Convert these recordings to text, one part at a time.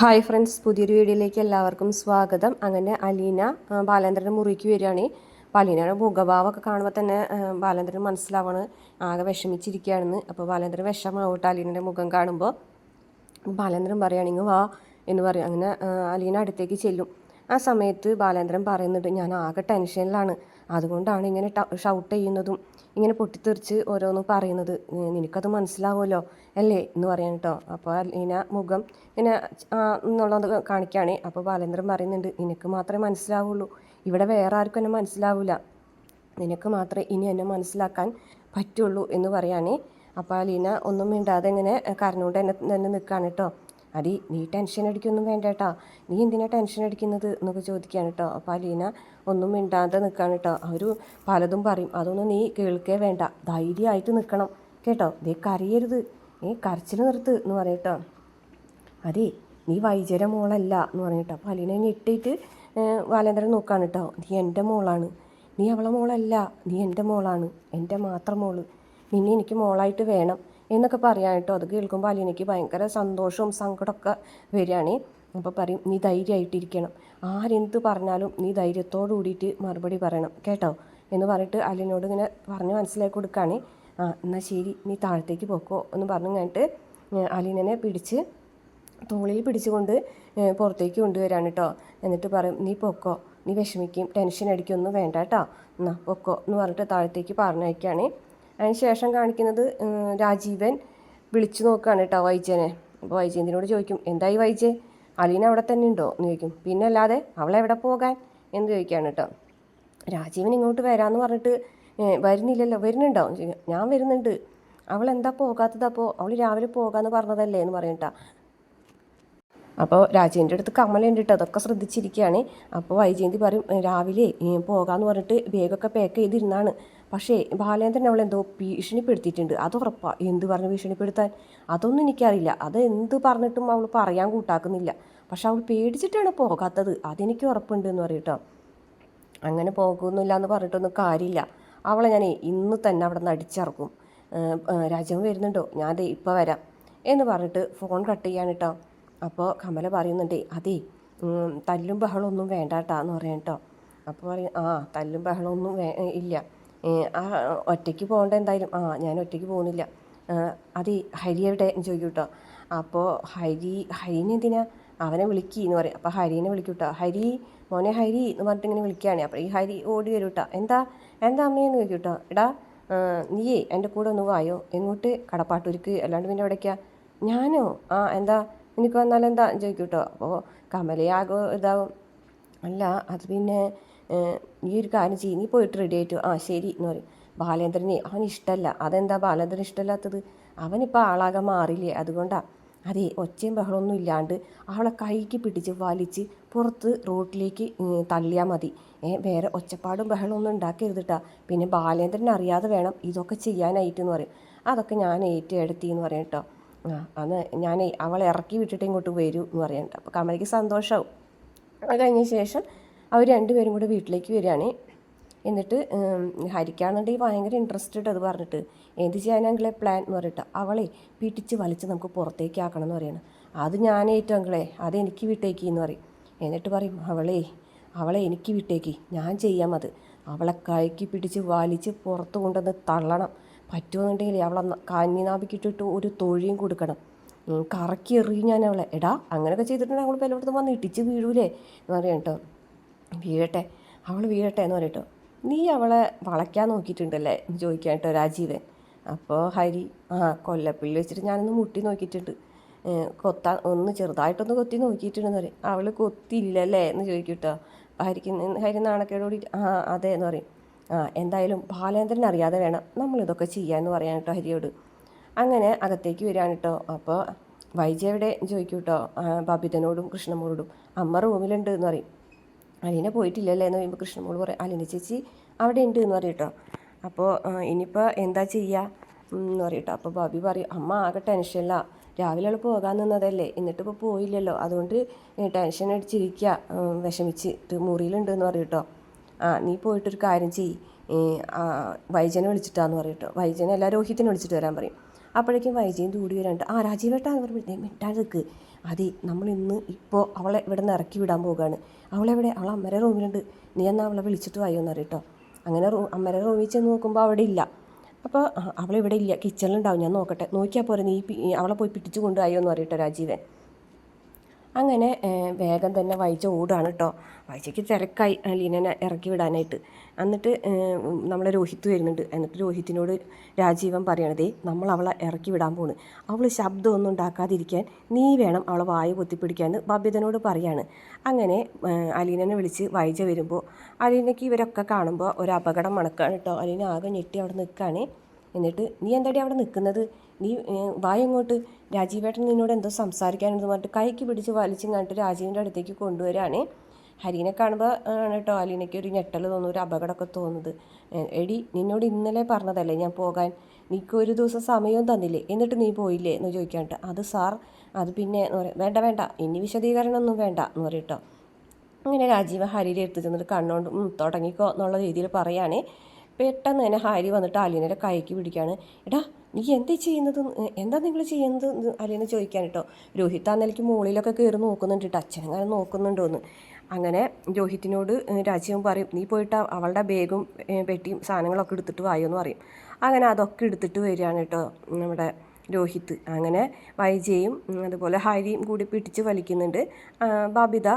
Hi friends പുതിയൊരു വീഡിയോയിലേക്ക് എല്ലാവർക്കും സ്വാഗതം. അങ്ങനെ അലീന ബാലേന്ദ്രന്റെ മുറിക്ക് വരികയാണ്. അലീനയുടെ മുഖഭാവമൊക്കെ കാണുമ്പോൾ തന്നെ ബാലേന്ദ്രൻ മനസ്സിലാവാണ് ആകെ വിഷമിച്ചിരിക്കുകയാണെന്ന്. അപ്പോൾ ബാലേന്ദ്രൻ വിഷമാവട്ടെ അലീനയുടെ മുഖം കാണുമ്പോൾ ബാലേന്ദ്രൻ പറയുകയാണെങ്കിൽ വാ എന്ന് പറയും. അങ്ങനെ അലീന അടുത്തേക്ക് ചെല്ലും. ആ സമയത്ത് ബാലേന്ദ്രൻ പറയുന്നുണ്ട് ഞാൻ ആകെ ടെൻഷനിലാണ് അതുകൊണ്ടാണ് ഇങ്ങനെ ഷൗട്ട് ചെയ്യുന്നതും ഇങ്ങനെ പൊട്ടിത്തെറിച്ച് ഓരോന്ന് പറയുന്നത്. നിനക്കത് മനസ്സിലാവുമല്ലോ അല്ലേ എന്ന് പറയാൻ കേട്ടോ അപ്പോൾ അലീന മുഖം ഇങ്ങനെ എന്നുള്ളത് കാണിക്കുകയാണ് അപ്പോൾ ബാലേന്ദ്രൻ പറയുന്നുണ്ട് നിനക്ക് മാത്രമേ മനസ്സിലാവുള്ളൂ. ഇവിടെ വേറെ ആർക്കും എന്നെ മനസ്സിലാവില്ല നിനക്ക് മാത്രമേ ഇനി എന്നെ മനസ്സിലാക്കാൻ പറ്റുള്ളൂ എന്ന് പറയാനേ. അപ്പോൾ അലീന ഒന്നും മിണ്ടാതെ ഇങ്ങനെ കരഞ്ഞുകൊണ്ട് എന്നെ തന്നെ നിൽക്കുകയാണ് കേട്ടോ അടി നീ ടെൻഷൻ അടിക്കൊന്നും വേണ്ട കേട്ടോ നീ എന്തിനാ ടെൻഷൻ അടിക്കുന്നത് എന്നൊക്കെ ചോദിക്കുകയാണ് കേട്ടോ അപ്പോൾ അലീന ഒന്നും മിണ്ടാതെ നിൽക്കുകയാണ് കേട്ടോ അവർ പലതും പറയും. അതൊന്നും നീ കേൾക്കേ വേണ്ട. ധൈര്യമായിട്ട് നിൽക്കണം കേട്ടോ? നീ കരയരുത്. നീ കരച്ചിൽ നിർത്ത് എന്ന് പറയട്ടോ അതെ നീ വൈജര മോളല്ല എന്ന് പറഞ്ഞിട്ടോ അപ്പോൾ അലീന ഞെട്ടിയിട്ട് ബാലേന്ദ്രൻ നോക്കുകയാണ് കേട്ടോ നീ എന്റെ മോളാണ്. നീ അവളെ മോളല്ല. നീ എന്റെ മോളാണ്. എന്റെ മാത്രം മോൾ. നിന്നെ എനിക്ക് മോളായിട്ട് വേണം. എന്നൊക്കെ പറയാൻ കേട്ടോ. അത് കേൾക്കുമ്പോൾ അലീനയ്ക്ക് ഭയങ്കര സന്തോഷവും സങ്കടമൊക്കെ വരികയാണ്. അപ്പോൾ പറയും നീ ധൈര്യമായിട്ടിരിക്കണം. ആരെന്ത് പറഞ്ഞാലും നീ ധൈര്യത്തോടു കൂടിയിട്ട് മറുപടി പറയണം. കേട്ടോ? എന്ന് പറഞ്ഞിട്ട് അലീനോട് ഇങ്ങനെ പറഞ്ഞ് മനസ്സിലാക്കി കൊടുക്കുകയാണ്. ആ എന്നാൽ ശരി. നീ താഴത്തേക്ക് പോക്കോ. എന്ന് പറഞ്ഞു കഴിഞ്ഞിട്ട് അലീനനെ പിടിച്ച് തോളിൽ പിടിച്ചുകൊണ്ട് പുറത്തേക്ക് കൊണ്ടുവരാണ് കേട്ടോ. എന്നിട്ട് പറയും നീ പൊക്കോ. നീ വിഷമിക്കും. ടെൻഷൻ അടിക്കൊന്നും വേണ്ട കേട്ടോ. എന്നാ പൊക്കോ. എന്ന് പറഞ്ഞിട്ട് താഴത്തേക്ക് പറഞ്ഞയക്കുകയാണ്. അതിന് ശേഷം കാണിക്കുന്നത് രാജീവൻ വിളിച്ചു നോക്കുകയാണ് കേട്ടോ വൈജേനെ അപ്പോൾ വൈജയന്തിനോട് ചോദിക്കും എന്തായി വൈജെ അലീന അവിടെ തന്നെ ഉണ്ടോ? എന്ന് ചോദിക്കും. പിന്നെ അല്ലാതെ അവളെവിടെ പോകാൻ? എന്ന് ചോദിക്കുകയാണ് കേട്ടോ രാജീവൻ ഇങ്ങോട്ട് വരാമെന്ന് പറഞ്ഞിട്ട് വരുന്നില്ലല്ലോ വരുന്നുണ്ടോ. ഞാൻ വരുന്നുണ്ട്. അവൾ എന്താ പോകാത്തത്? അപ്പോൾ അവൾ രാവിലെ പോകാമെന്ന് പറഞ്ഞതല്ലേ എന്ന് പറയട്ടാ അപ്പോൾ രാജേന്റെ അടുത്ത് കമലുണ്ട് ഉണ്ടിട്ട് അതൊക്കെ ശ്രദ്ധിച്ചിരിക്കുകയാണ്. അപ്പോൾ വൈജയന്തി പറയും രാവിലെ പോകാമെന്ന് പറഞ്ഞിട്ട് ബാഗൊക്കെ പാക്ക് ചെയ്തിരുന്നാണ്. പക്ഷേ ബാലേന്ദ്രൻ അവൾ എന്തോ ഭീഷണിപ്പെടുത്തിയിട്ടുണ്ട്. അത് ഉറപ്പാണ് എന്ത് പറഞ്ഞ് ഭീഷണിപ്പെടുത്താൻ? അതൊന്നും എനിക്കറിയില്ല. അത് എന്ത് പറഞ്ഞിട്ടും അവൾ പറയാൻ കൂട്ടാക്കുന്നില്ല. പക്ഷെ അവൾ പേടിച്ചിട്ടാണ് പോകാത്തത്. അതെനിക്ക് ഉറപ്പുണ്ട് എന്ന് പറയട്ടോ അങ്ങനെ പോകുന്നില്ല എന്ന് പറഞ്ഞിട്ടൊന്നും കാര്യമില്ല. അവളെ ഞാൻ ഇന്ന് തന്നെ അവിടെ നിന്ന് അടിച്ചിറക്കും. രാജാവ് വരുന്നുണ്ടോ? ഞാൻ ദേ ഇപ്പോൾ വരാം. എന്ന് പറഞ്ഞിട്ട് ഫോൺ കട്ട് ചെയ്യാൻ കേട്ടോ. അപ്പോൾ കമല പറയുന്നുണ്ട് അതേ തല്ലും ബഹളമൊന്നും വേണ്ട കേട്ടോ എന്ന് പറയാം കേട്ടോ. അപ്പോൾ പറയും ആ തല്ലും ബഹളമൊന്നും വേ ഇല്ല. ആ ഒറ്റയ്ക്ക് പോകേണ്ട എന്തായാലും. ആ ഞാൻ ഒറ്റയ്ക്ക് പോകുന്നില്ല. അതെ ഹരി എവിടെ? ചോദിക്കും കേട്ടോ. അപ്പോൾ ഹരി ഹരിനെ എന്തിനാ? അവനെ വിളിക്കി എന്ന് പറയും. അപ്പോൾ ഹരിനെ വിളിക്കും കേട്ടോ. ഹരി മോനെ ഹരി എന്ന് പറഞ്ഞിട്ട് ഇങ്ങനെ വിളിക്കുകയാണ്. അപ്പോൾ ഈ ഹരി ഓടി വരും കേട്ടോ. എന്താ? എന്താ അമ്മയെന്ന് ചോദിക്കും കേട്ടോ. എടാ നീയേ എന്റെ കൂടെ ഒന്ന് വായോ? എങ്ങോട്ട്? കടപ്പാട്ടൂർക്ക്? അല്ലാണ്ട് പിന്നെ എവിടേക്കാ? ഞാനോ? ആ എന്താ? നിനക്ക് വന്നാൽ എന്താ ചോദിക്കും കേട്ടോ അപ്പോൾ കമലയാകോ ഇതാവും. അല്ല അത് പിന്നെ ഈ ഒരു കാര്യം ചെയ്യും. നീ പോയിട്ട് റെഡി ആയിട്ട് ആ ശരി എന്ന് പറയും. ബാലേന്ദ്രനെ അവൻ ഇഷ്ടമല്ല അതെന്താ ബാലേന്ദ്രൻ ഇഷ്ടമല്ലാത്തത് അവനിപ്പോൾ ആളാകെ മാറില്ലേ അതുകൊണ്ടാണ് അതെ ഒച്ചയും ബഹളമൊന്നും ഇല്ലാണ്ട് അവളെ കൈക്ക് പിടിച്ച് വലിച്ച് പുറത്ത് റോട്ടിലേക്ക് തള്ളിയാൽ മതി. വേറെ ഒച്ചപ്പാടും ബഹളമൊന്നും ഉണ്ടാക്കരുതിട്ടാ. പിന്നെ ബാലേന്ദ്രൻ അറിയാതെ വേണം ഇതൊക്കെ ചെയ്യാനായിട്ട് എന്ന് പറയും. അതൊക്കെ ഞാൻ ഏറ്റെടുത്തി എന്ന് പറയും കേട്ടോ. ആ അന്ന് ഞാൻ അവളെ ഇറക്കി വിട്ടിട്ട് ഇങ്ങോട്ട് വരൂ എന്ന് പറയുന്നുണ്ട് അപ്പോൾ കമലയ്ക്ക് സന്തോഷമാവും അത് കഴിഞ്ഞ ശേഷം അവർ രണ്ടുപേരും കൂടെ വീട്ടിലേക്ക് വരികയാണ്. എന്നിട്ട് ഹരിക്കാണെന്നുണ്ടെങ്കിൽ ഭയങ്കര ഇൻട്രസ്റ്റഡ് അത് പറഞ്ഞിട്ട് എന്ത് ചെയ്യാനാങ്കിളെ പ്ലാൻ എന്ന് പറഞ്ഞിട്ട് അവളെ പിടിച്ച് വലിച്ച് നമുക്ക് പുറത്തേക്ക് ആക്കണം എന്ന് പറയണം. അത് ഞാൻ ഏറ്റവും അങ്കിളെ അത് എനിക്ക് വിട്ടേക്ക് എന്ന് പറയും. എന്നിട്ട് പറയും അവളെ അവളെ എനിക്ക് വിട്ടേക്ക് ഞാൻ ചെയ്യാം അത്. അവളെ കൈക്ക് പിടിച്ച് വലിച്ച് പുറത്ത് കൊണ്ടുവന്ന് തള്ളണം. പറ്റുമെന്നുണ്ടെങ്കിൽ അവളെ കഞ്ഞിനാഭിക്കിട്ടിട്ട് ഒരു തൊഴിയും കൊടുക്കണം. കറക്കി എറിയും ഞാൻ അവളെ. എടാ അങ്ങനെയൊക്കെ ചെയ്തിട്ടുണ്ടെങ്കിൽ അവൾ പലയിടത്തും വന്ന് ഇടിച്ച് വീഴൂലേ എന്ന് പറയാം കേട്ടോ. വീഴട്ടെ അവൾ വീഴട്ടെ എന്ന് പറയട്ടോ നീ അവളെ വളയ്ക്കാൻ നോക്കിയിട്ടുണ്ടല്ലേ? എന്ന് ചോദിക്കാൻ കേട്ടോ രാജീവൻ. അപ്പോൾ ഹരി ആ കൊല്ലപ്പള്ളി വെച്ചിട്ട് ഞാനൊന്ന് മുട്ടി നോക്കിയിട്ടുണ്ട്. കൊത്താൻ ഒന്ന് ചെറുതായിട്ടൊന്ന് കൊത്തി നോക്കിയിട്ടുണ്ടെന്ന് പറയും. അവൾ കൊത്തിയില്ലല്ലേ എന്ന് ചോദിക്കും കേട്ടോ. അപ്പോൾ ഹരിക്ക് ഹരി നാണക്കേടോടി ആ അതെ എന്ന് പറയും. ആ എന്തായാലും ബാലേന്ദ്രൻ അറിയാതെ വേണം നമ്മളിതൊക്കെ ചെയ്യാമെന്ന് പറയാൻ കേട്ടോ ഹരിയോട്. അങ്ങനെ അകത്തേക്ക് വരികയാണ് കേട്ടോ. അപ്പോൾ വൈജയുടെ ചോദിക്കും കേട്ടോ. ബബിതനോടും കൃഷ്ണമോളോടും അമ്മ റൂമിലുണ്ട് എന്ന് പറയും. അലീന പോയിട്ടില്ലല്ലേ എന്ന് പറയുമ്പോൾ കൃഷ്ണമോൾ പറയും. അലീന ചേച്ചി അവിടെ ഉണ്ട് എന്ന് പറയും കേട്ടോ. അപ്പോൾ ഇനിയിപ്പോൾ എന്താ ചെയ്യുക എന്ന് പറയും കേട്ടോ. അപ്പോൾ ബബി പറയും അമ്മ ആകെ ടെൻഷനില്ല രാവിലെ അവൾ പോകാൻ നിന്നതല്ലേ. എന്നിട്ടിപ്പോൾ പോയില്ലല്ലോ. അതുകൊണ്ട് ടെൻഷൻ അടിച്ചിരിക്കുക വിഷമിച്ചിട്ട് മുറിയിലുണ്ട് എന്ന് പറയും കേട്ടോ. നീ പോയിട്ടൊരു കാര്യം ചെയ്യ്. വൈജനെ വിളിച്ചിട്ടാന്ന് പറയട്ടെ. വൈജനെ അല്ല രോഹിത്തിനെ വിളിച്ചിട്ട് വരാൻ പറയും. അപ്പോഴേക്കും വൈജയും ദൂടി വരാണ്ട് ആ രാജീവേട്ടാന്ന് പറയുമ്പോൾ മിണ്ടാതെ നിൽക്ക് അതെ നമ്മൾ ഇന്ന് ഇപ്പോൾ അവളെ ഇവിടെ നിന്ന് ഇറക്കി വിടാൻ പോകുകയാണ് അവളെവിടെ? അവൾ അമ്മരെ റൂമിലുണ്ട്. നീ എന്നാൽ അവളെ വിളിച്ചിട്ട് വായോ എന്നറിയട്ടോ അങ്ങനെ റൂ അമ്മരെ റൂമിൽ ചെന്ന് നോക്കുമ്പോൾ അവിടെ ഇല്ല. അപ്പോൾ അവളിവിടെ ഇല്ല. കിച്ചണിലുണ്ടാവും. ഞാൻ നോക്കട്ടെ. നോക്കിയാൽ പോരെ നീ അവളെ പോയി പിടിച്ചു കൊണ്ടുപോയോ എന്ന് പറയട്ടോ രാജീവൻ. അങ്ങനെ വേഗം തന്നെ വൈജ ഓടാണ് കേട്ടോ. വൈജയ്ക്ക് തിരക്കായി ലീനനെ ഇറക്കി വിടാനായിട്ട്. എന്നിട്ട് നമ്മളെ രോഹിത്ത് വരുന്നുണ്ട്. എന്നിട്ട് രോഹിത്തിനോട് രാജീവൻ പറയണതേ നമ്മൾ അവളെ ഇറക്കി വിടാൻ പോണ്. അവൾ ശബ്ദമൊന്നും ഉണ്ടാക്കാതിരിക്കാൻ നീ വേണം അവളെ വായ പൊത്തിപ്പിടിക്കാന്ന് ബബിതനോട് പറയാണ്. അങ്ങനെ അലീനനെ വിളിച്ച് വായിച്ച വരുമ്പോൾ അലീനയ്ക്ക് ഇവരൊക്കെ കാണുമ്പോൾ ഒരു അപകടം മണക്കാണ് കേട്ടോ അലീന ആകെ ഞെട്ടി അവിടെ നിൽക്കുകയാണ് എന്നിട്ട് നീ എന്താടി അവിടെ നിൽക്കുന്നത് നീ വായ ഇങ്ങോട്ട് രാജീവേട്ടൻ നിന്നോട് എന്തോ സംസാരിക്കാനെന്ന് പറഞ്ഞിട്ട് കൈക്ക് പിടിച്ച് വലിച്ചും കണ്ടിട്ട് രാജീവിന്റെ അടുത്തേക്ക് കൊണ്ടുവരാണ്. ഹരീനെ കാണുമ്പോൾ ആണ് കേട്ടോ അലീനയ്ക്ക് ഒരു ഞെട്ടൽ തോന്നുന്നു ഒരു അപകടമൊക്കെ തോന്നുന്നത്. എടി നിന്നോട് ഇന്നലെ പറഞ്ഞതല്ലേ ഞാൻ പോകാൻ? നീക്ക് ഒരു ദിവസം സമയവും തന്നില്ലേ? എന്നിട്ട് നീ പോയില്ലേ? എന്ന് ചോദിക്കാണ്ട് അത് സാർ അത് പിന്നെ എന്ന് പറയാം വേണ്ട വേണ്ട ഇനി വിശദീകരണമൊന്നും വേണ്ട എന്ന് പറയട്ടോ അങ്ങനെ രാജീവ് ഹരിയുടെ എടുത്ത് ചെന്നിട്ട് കണ്ണുകൊണ്ട് "ഉം, തുടങ്ങിക്കോ എന്നുള്ള രീതിയിൽ പറയുകയാണേ പെട്ടെന്ന് തന്നെ ഹരി വന്നിട്ട് അലീനയുടെ കൈക്ക് പിടിക്കുകയാണ് എടാ നീ എന്താ ചെയ്യുന്നത്? എന്താ നിങ്ങൾ ചെയ്യുന്നത്? എന്ന് അലീന ചോദിക്കാൻ കേട്ടോ രോഹിത് ആ നിലയ്ക്ക് മുകളിലൊക്കെ കയറി നോക്കുന്നുണ്ട് കേട്ടോ അച്ഛനങ്ങനെ നോക്കുന്നുണ്ടോന്ന്. അങ്ങനെ രോഹിത്തിനോട് ഏഹ്, പറയും നീ പോയിട്ട് അവളുടെ ബാഗും പെട്ടിയും സാധനങ്ങളൊക്കെ എടുത്തിട്ട് വായോ എന്ന് പറയും. അങ്ങനെ അതൊക്കെ എടുത്തിട്ട് വരികയാണ് കേട്ടോ നമ്മുടെ രോഹിത്ത്. അങ്ങനെ വൈജയും അതുപോലെ ഹരിയും കൂടി പിടിച്ച് വലിക്കുന്നുണ്ട്. ബബിത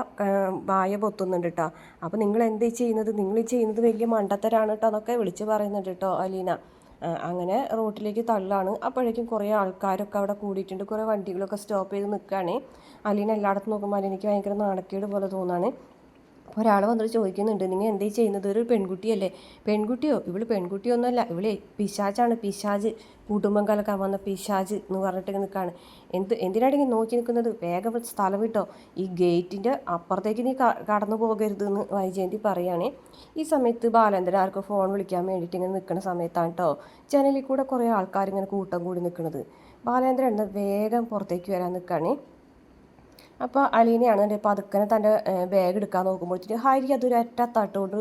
വായ പൊത്തുന്നുണ്ട് കേട്ടോ. അപ്പോൾ നിങ്ങൾ എന്തേ ചെയ്യുന്നത്? നിങ്ങൾ ചെയ്യുന്നത് വലിയ മണ്ടത്തരാണ് കേട്ടോ എന്നൊക്കെ വിളിച്ച് പറയുന്നുണ്ട് കേട്ടോ അലീന. അങ്ങനെ റോട്ടിലേക്ക് തള്ളാണ്. അപ്പോഴേക്കും കുറേ ആൾക്കാരൊക്കെ അവിടെ കൂടിയിട്ടുണ്ട്. കുറേ വണ്ടികളൊക്കെ സ്റ്റോപ്പ് ചെയ്ത് നിൽക്കുകയാണ്. അലീന എല്ലായിടത്തും നോക്കുമ്പോൾ അലീനയ്ക്ക് ഭയങ്കര നാണക്കേട് പോലെ തോന്നാണ്. ഒരാൾ വന്നിട്ട് ചോദിക്കുന്നുണ്ട് നിങ്ങൾ എന്തേ ചെയ്യുന്നത്? ഒരു പെൺകുട്ടിയല്ലേ? പെൺകുട്ടിയോ? ഇവൾ പെൺകുട്ടിയൊന്നുമല്ല ഇവളെ പിശാചാണ് പിശാജ് കുടുംബം കലക്കാൻ വന്ന പിശാജ് എന്ന് പറഞ്ഞിട്ട് നിൽക്കുകയാണ് എന്ത് ഇങ്ങനെ നോക്കി നിൽക്കുന്നത് വേഗം സ്ഥലം വിട്ടോ. ഈ ഗേറ്റിന്റെ അപ്പുറത്തേക്ക് നീ കടന്നു പോകരുത് എന്ന് വൈജയന്തി പറയുകയാണ് ഈ സമയത്ത് ബാലേന്ദ്രൻ ആർക്ക് ഫോൺ വിളിക്കാൻ വേണ്ടിയിട്ട് ഇങ്ങനെ നിൽക്കുന്ന സമയത്താണ് കേട്ടോ ജനലിൽ കൂടെ കുറേ ആൾക്കാർ ഇങ്ങനെ കൂട്ടം കൂടി നിൽക്കുന്നത് ബാലേന്ദ്രൻ വേഗം പുറത്തേക്ക് വരാൻ നിൽക്കുകയാണേ അപ്പോൾ അലീനയാണ് എന്റെ പതുക്കനെ തന്റെ ബാഗ് എടുക്കാൻ നോക്കുമ്പോഴത്തേക്ക് ഹരി അതൊരു തട്ടുകൊണ്ട്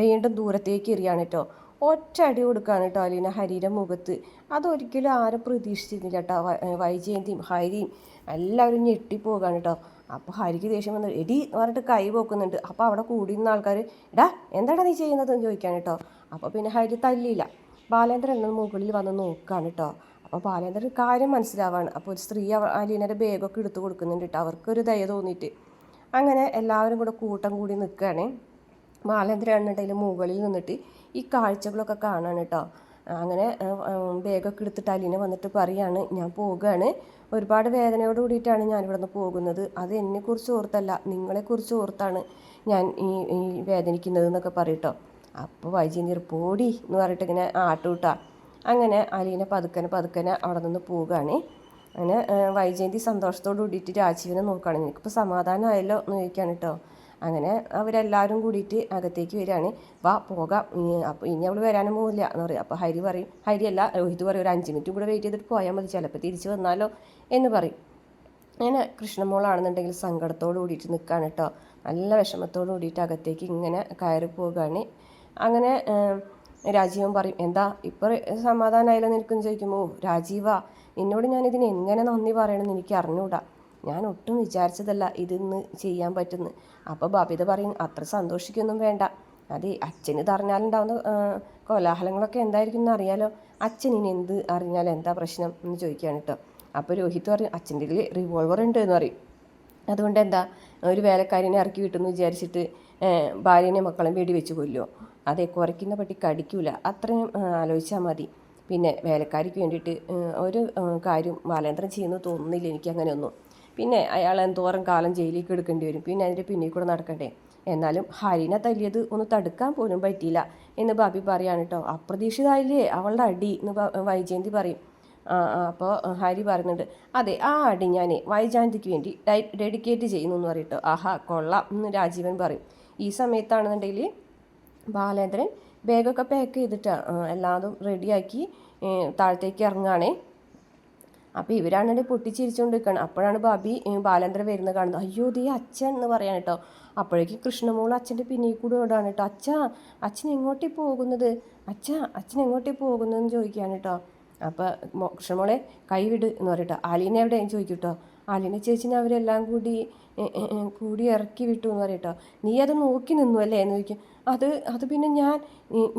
വീണ്ടും ദൂരത്തേക്ക് എറിയാണ് കേട്ടോ. ഒറ്റ അടി കൊടുക്കുകയാണ് കേട്ടോ അലീന ഹരിയുടെ മുഖത്ത്. അതൊരിക്കലും ആരും പ്രതീക്ഷിച്ചിരുന്നില്ല കേട്ടോ വൈജയന്തിയും ഹരിയും. എല്ലാവരും ഞെട്ടിപ്പോകാണ് കേട്ടോ. അപ്പോൾ ഹരിക്ക് ദേഷ്യം വന്നു എടി എന്ന് പറഞ്ഞിട്ട് കൈ പോക്കുന്നുണ്ട്. അപ്പോൾ അവിടെ കൂടിയിരുന്ന ആൾക്കാർ എടാ എന്താടാ നീ ചെയ്യുന്നത്? എന്ന് ചോദിക്കാണ് കേട്ടോ. അപ്പോൾ പിന്നെ ഹരി തല്ലിയില്ല. ബാലേന്ദ്രൻ മുകളിൽ വന്ന് നോക്കുകയാണ് കേട്ടോ. അപ്പോൾ ബാലേന്ദ്രൻ കാര്യം മനസ്സിലാവാണ്. അപ്പോൾ ഒരു സ്ത്രീ അലീനയുടെ ബാഗൊക്കെ എടുത്തു കൊടുക്കുന്നുണ്ട് കേട്ടോ അവർക്കൊരു ദയ തോന്നിയിട്ട്. അങ്ങനെ എല്ലാവരും കൂടെ കൂട്ടം കൂടി നിൽക്കുകയാണ് ബാലേന്ദ്രൻ എന്നുണ്ടെങ്കിൽ മുകളിൽ നിന്നിട്ട് ഈ കാഴ്ചകളൊക്കെ കാണാണ് കേട്ടോ അങ്ങനെ ബാഗൊക്കെ എടുത്തിട്ട് അലീന വന്നിട്ട് പറയാണ് ഞാൻ പോവുകയാണ് ഒരുപാട് വേദനയോട് കൂടിയിട്ടാണ് ഞാൻ ഇവിടെ നിന്ന് പോകുന്നത്. അത് എന്നെക്കുറിച്ച് ഓർത്തല്ല. നിങ്ങളെക്കുറിച്ച് ഓർത്താണ് ഞാൻ ഈ ഈ വേദനിക്കുന്നത് എന്നൊക്കെ പറയട്ടോ അപ്പോൾ വൈജയന്തിർ പോടി എന്ന് പറഞ്ഞിട്ട് ഇങ്ങനെ ആട്ടൂട്ടാ. അങ്ങനെ അലീന പതുക്കനെ പതുക്കനെ അവിടെ നിന്ന് പോവുകയാണ്. അങ്ങനെ വൈജയന്തി സന്തോഷത്തോട് കൂടിയിട്ട് രാജീവിനെ നോക്കുകയാണ്. എനിക്കിപ്പോൾ സമാധാനമായല്ലോ? എന്ന് ചോദിക്കുകയാണ് കേട്ടോ. അങ്ങനെ അവരെല്ലാവരും കൂടിയിട്ട് അകത്തേക്ക് വരികയാണ്. വാ പോകാം. അപ്പോൾ ഇനി അവൾ വരാനും പോകില്ല എന്ന് പറയും. അപ്പോൾ ഹരി പറയും. ഹരി അല്ല രോഹിത് പറയും ഒരു അഞ്ച് മിനിറ്റ് കൂടെ വെയിറ്റ് ചെയ്തിട്ട് പോയാൽ മതി. ചിലപ്പോൾ തിരിച്ച് വന്നാലോ? എന്ന് പറയും. അങ്ങനെ കൃഷ്ണമോളാണെന്നുണ്ടെങ്കിൽ സങ്കടത്തോട് കൂടിയിട്ട് നിൽക്കുകയാണ് കേട്ടോ. നല്ല വിഷമത്തോട് കൂടിയിട്ട് അകത്തേക്ക് ഇങ്ങനെ കയറി പോവുകയാണ്. അങ്ങനെ രാജീവൻ പറയും എന്താ ഇപ്പോൾ സമാധാനമായില്ല നിൽക്കും ചോദിക്കുമ്പോൾ രാജീവ എന്നോട് ഞാൻ ഇതിന് എങ്ങനെ നന്ദി പറയണമെന്ന് എനിക്ക് അറിഞ്ഞൂടാ. ഞാൻ ഒട്ടും വിചാരിച്ചതല്ല ഇതിന്ന് ചെയ്യാൻ പറ്റുന്നു. അപ്പോൾ ബബിത പറയും അത്ര സന്തോഷിക്കൊന്നും വേണ്ട. അതെ അച്ഛന് ആ, കോലാഹലങ്ങളൊക്കെ എന്തായിരിക്കും എന്ന് അറിയാലോ? അച്ഛൻ ഇനി എന്ത് അറിഞ്ഞാൽ എന്താ പ്രശ്നം? എന്ന് ചോദിക്കുകയാണ് കേട്ടോ അപ്പോൾ രോഹിത് പറയും അച്ഛന്റെ കയ്യിൽ റിവോൾവർ ഉണ്ട് എന്ന് പറയും. അതുകൊണ്ട് എന്താ ഒരു വേലക്കാരിനെ ഇറക്കി വിട്ടെന്ന് വിചാരിച്ചിട്ട് ഭാര്യനെ മക്കളെ വേണ്ടി വെച്ച് കൊല്ലുമോ അതെ കുറയ്ക്കുന്ന പട്ടി കടിക്കൂല. അത്രയും ആലോചിച്ചാൽ മതി. പിന്നെ വേലക്കാരിക്ക് വേണ്ടിയിട്ട് ഒരു കാര്യം ബാലേന്ദ്രൻ ചെയ്യുന്നു തോന്നുന്നില്ല എനിക്ക് അങ്ങനെയൊന്നും പിന്നെ അയാൾ എന്തോരം കാലം ജയിലിലേക്ക് എടുക്കേണ്ടി വരും. പിന്നെ അതിന്റെ പിന്നിൽ കൂടെ നടക്കണ്ടേ? എന്നാലും ഹരിനെ തല്ലിയത് ഒന്ന് തടുക്കാൻ പോലും പറ്റിയില്ല എന്ന് ബാബി പറയാണ് കേട്ടോ. അപ്രതീക്ഷിതമായില്ലേ? അവളുടെ അടി എന്ന് വൈജയന്തി പറയും. അപ്പോൾ ഹരി പറയുന്നുണ്ട് അതെ ആ അടി ഞാൻ വൈജാന്തിക്ക് വേണ്ടി ഡെഡിക്കേറ്റ് ചെയ്യുന്നു എന്ന് പറയട്ടോ ആഹാ കൊള്ളാം എന്ന് രാജീവൻ പറയും. ഈ സമയത്താണെന്നുണ്ടെങ്കിൽ ബാലേന്ദ്രൻ ബാഗൊക്കെ പാക്ക് ചെയ്തിട്ട് എല്ലാതും റെഡിയാക്കി താഴത്തേക്ക് ഇറങ്ങുകയാണേ അപ്പോൾ ഇവരാണ് പൊട്ടിച്ചിരിച്ചുകൊണ്ട് നിൽക്കണം അപ്പോഴാണ് ബാബി ബാലേന്ദ്രൻ വരുന്നത് കാണുന്നത്. അയ്യോ ദീ അച്ഛൻ എന്ന് പറയാൻ കേട്ടോ. അപ്പോഴേക്കും കൃഷ്ണമോൾ അച്ഛന്റെ പിന്നിൽ കൂടെ ഓടാണ് കേട്ടോ. അച്ഛാ അച്ഛൻ എങ്ങോട്ടേ പോകുന്നത്? അച്ഛാ അച്ഛൻ എങ്ങോട്ടേ പോകുന്നതെന്ന് ചോദിക്കുകയാണ് കേട്ടോ. അപ്പോൾ കൃഷ്ണമോളെ കൈവിട് എന്ന് പറയട്ടോ. ആലീനെ എവിടെയും? ചോദിക്കും കേട്ടോ. അലീന ചേച്ചിനെ അവരെല്ലാം കൂടി കൂടി ഇറക്കി വിട്ടു എന്ന് പറയട്ടോ നീ അത് നോക്കി നിന്നു അല്ലേ എന്ന് ചോദിക്കും. അത് അത് പിന്നെ ഞാൻ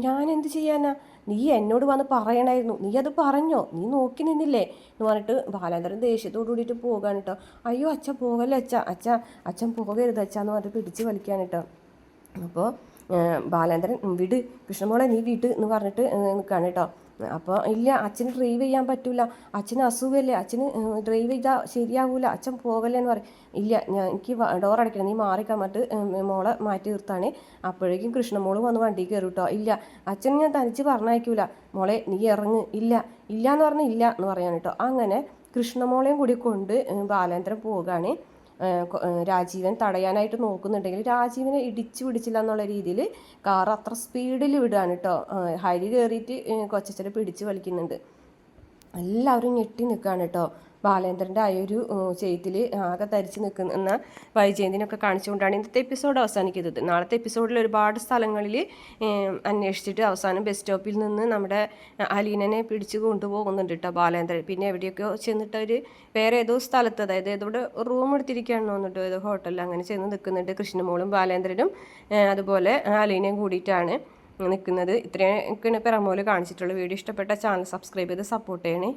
ഞാൻ എന്ത് ചെയ്യാനാ? നീ എന്നോട് വന്ന് പറയണമായിരുന്നു നീ അത് പറഞ്ഞോ? നീ നോക്കി നിന്നില്ലേ? എന്ന് പറഞ്ഞിട്ട് ബാലേന്ദ്രൻ ദേഷ്യത്തോടു കൂടിയിട്ട് പോകാൻ കേട്ടോ. അയ്യോ അച്ഛ പോകല്ലേ അച്ഛ? അച്ഛ അച്ഛൻ പോകരുത് അച്ഛ എന്ന് പറഞ്ഞിട്ട് പിടിച്ച് വലിക്കാൻ കേട്ടോ. അപ്പോൾ ബാലേന്ദ്രൻ വിട്. കൃഷ്ണമോളെ നീ വിട് എന്ന് പറഞ്ഞിട്ട് നിൽക്കുകയാണ് കേട്ടോ. അപ്പോൾ ഇല്ല അച്ഛന് ഡ്രൈവ് ചെയ്യാൻ പറ്റില്ല അച്ഛന് അസുഖമല്ലേ അച്ഛന് ഡ്രൈവ് ചെയ്താൽ ശരിയാവില്ല അച്ഛൻ പോകല്ലേ എന്ന് പറയും. ഇല്ല ഞാൻ എനിക്ക് ഡോർ അടയ്ക്കണം നീ മാറിക്കാൻ പറഞ്ഞിട്ട് മോളെ മാറ്റി നിർത്താണേ അപ്പോഴേക്കും കൃഷ്ണമോൾ വന്ന് വണ്ടി കയറും കേട്ടോ ഇല്ല അച്ഛൻ ഞാൻ തനിച്ച് പറഞ്ഞയക്കൂല. മോളെ നീ ഇറങ്ങ്. ഇല്ല ഇല്ല എന്ന് പറഞ്ഞാൽ ഇല്ല എന്ന് പറയാൻ കേട്ടോ അങ്ങനെ കൃഷ്ണമോളെയും കൂടി കൊണ്ട് ബാലേന്ദ്രൻ പോവുകയാണ് രാജീവൻ തടയാനായിട്ട് നോക്കുന്നുണ്ടെങ്കിൽ രാജീവനെ ഇടിച്ചു പിടിച്ചില്ല എന്നുള്ള രീതിയിൽ കാർ അത്ര സ്പീഡിൽ വിടുകയാണ് കേട്ടോ. ഹരി കയറിയിട്ട് കൊച്ചച്ചനെ പിടിച്ച് വലിക്കുന്നുണ്ട്. എല്ലാവരും ഞെട്ടി നിൽക്കുകയാണ് കേട്ടോ. ബാലേന്ദ്രന്റെ ആ ഒരു ചെയ്തിൽ ആകെ തരിച്ചു നിൽക്കുന്ന വൈജയന്തിനൊക്കെ കാണിച്ചുകൊണ്ടാണ് ഇന്നത്തെ എപ്പിസോഡ് അവസാനിക്കുന്നത്. നാളത്തെ എപ്പിസോഡിൽ ഒരുപാട് സ്ഥലങ്ങളിൽ അന്വേഷിച്ചിട്ട് അവസാനം ബസ് സ്റ്റോപ്പിൽ നിന്ന് നമ്മുടെ അലീനനെ പിടിച്ച് കൊണ്ടുപോകുന്നുണ്ട് കേട്ടോ ബാലേന്ദ്രൻ. പിന്നെ എവിടെയൊക്കെയോ ചെന്നിട്ട് അവർ വേറെ ഏതോ സ്ഥലത്ത് അതായത് ഏതോടെ റൂം എടുത്തിരിക്കുകയാണെന്ന് തോന്നിട്ടോ ഏതോ ഹോട്ടലിൽ അങ്ങനെ ചെന്ന് നിൽക്കുന്നുണ്ട് കൃഷ്ണമോളും ബാലേന്ദ്രനും. അതുപോലെ അലീനയും കൂടിയിട്ടാണ് നിൽക്കുന്നത്. ഇത്രയൊക്കെയാണ് പ്രമോൽ കാണിച്ചിട്ടുള്ളത് വീഡിയോ. ഇഷ്ടപ്പെട്ട ചാനൽ സബ്സ്ക്രൈബ് ചെയ്ത് സപ്പോർട്ട് ചെയ്യണേ.